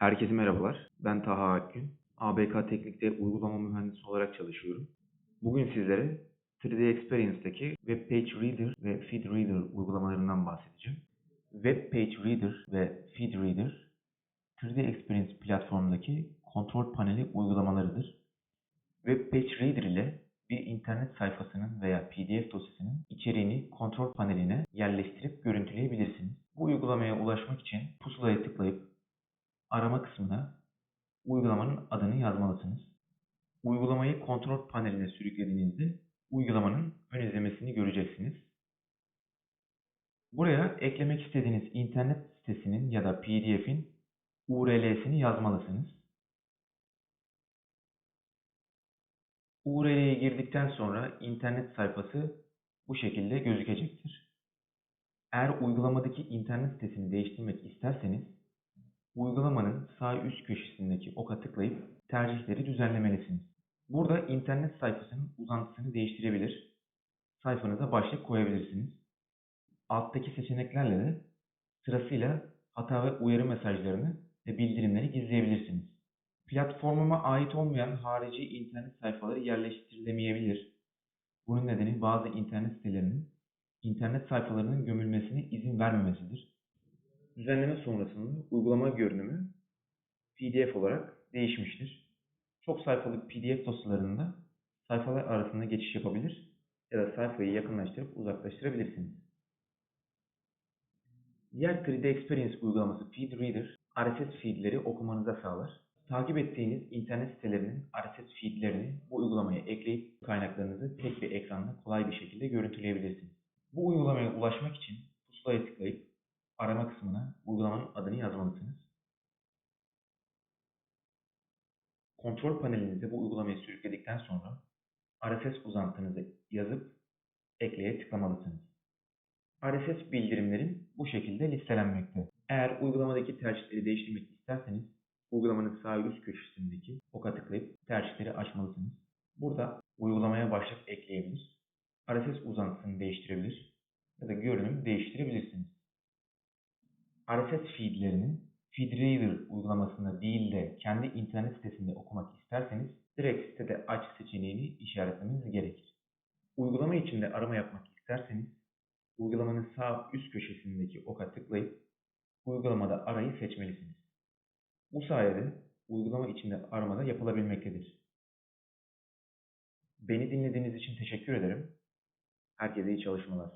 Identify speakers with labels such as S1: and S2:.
S1: Herkese merhabalar. Ben Taha Akgün. ABK Teknik'te uygulama mühendisi olarak çalışıyorum. Bugün sizlere 3D Experience'daki Web Page Reader ve Feed Reader uygulamalarından bahsedeceğim. Web Page Reader ve Feed Reader 3D Experience platformundaki kontrol paneli uygulamalarıdır. Web Page Reader ile bir internet sayfasının veya PDF dosyasının içeriğini kontrol paneline yerleştirip görüntüleyebilirsiniz. Bu uygulamaya ulaşmak için pusulaya tıklayıp arama kısmına uygulamanın adını yazmalısınız. Uygulamayı kontrol paneline sürüklediğinizde uygulamanın ön izlemesini göreceksiniz. Buraya eklemek istediğiniz internet sitesinin ya da PDF'in URL'sini yazmalısınız. URL'ye girdikten sonra internet sayfası bu şekilde gözükecektir. Eğer uygulamadaki internet sitesini değiştirmek isterseniz uygulamanın sağ üst köşesindeki oka tıklayıp tercihleri düzenlemelisiniz. Burada internet sayfasının uzantısını değiştirebilir, sayfanıza başlık koyabilirsiniz. Alttaki seçeneklerle de sırasıyla hata ve uyarı mesajlarını ve bildirimleri gizleyebilirsiniz. Platformuma ait olmayan harici internet sayfaları yerleştirilemeyebilir. Bunun nedeni bazı internet sitelerinin internet sayfalarının gömülmesine izin vermemesidir. Düzenleme sonrasında uygulama görünümü PDF olarak değişmiştir. Çok sayfalık PDF dosyalarında sayfalar arasında geçiş yapabilir ya da sayfayı yakınlaştırıp uzaklaştırabilirsiniz. Diğer 3D Experience uygulaması FeedReader, RSS feedleri okumanıza sağlar. Takip ettiğiniz internet sitelerinin RSS feedlerini bu uygulamaya ekleyip kaynaklarınızı tek bir ekranda kolay bir şekilde görüntüleyebilirsiniz. Bu uygulamaya ulaşmak için pusulaya tıklayıp arama kısmına uygulamanın adını yazmalısınız. Kontrol panelinize bu uygulamayı sürükledikten sonra RSS uzantınızı yazıp ekleye tıklamalısınız. RSS bildirimlerim bu şekilde listelenmekte. Eğer uygulamadaki tercihleri değiştirmek isterseniz uygulamanın sağ üst köşesindeki oka tıklayıp tercihleri açmalısınız. Burada uygulamaya başlık ekleyebilir, RSS uzantısını değiştirebilir ya da görünüm değiştirebilirsiniz. RSS feedlerini FeedReader uygulamasında değil de kendi internet sitesinde okumak isterseniz direkt sitede aç seçeneğini işaretlemeniz gerekir. Uygulama içinde arama yapmak isterseniz uygulamanın sağ üst köşesindeki oka tıklayıp uygulamada arayı seçmelisiniz. Bu sayede uygulama içinde aramada yapılabilmektedir. Beni dinlediğiniz için teşekkür ederim. Herkese iyi çalışmalar.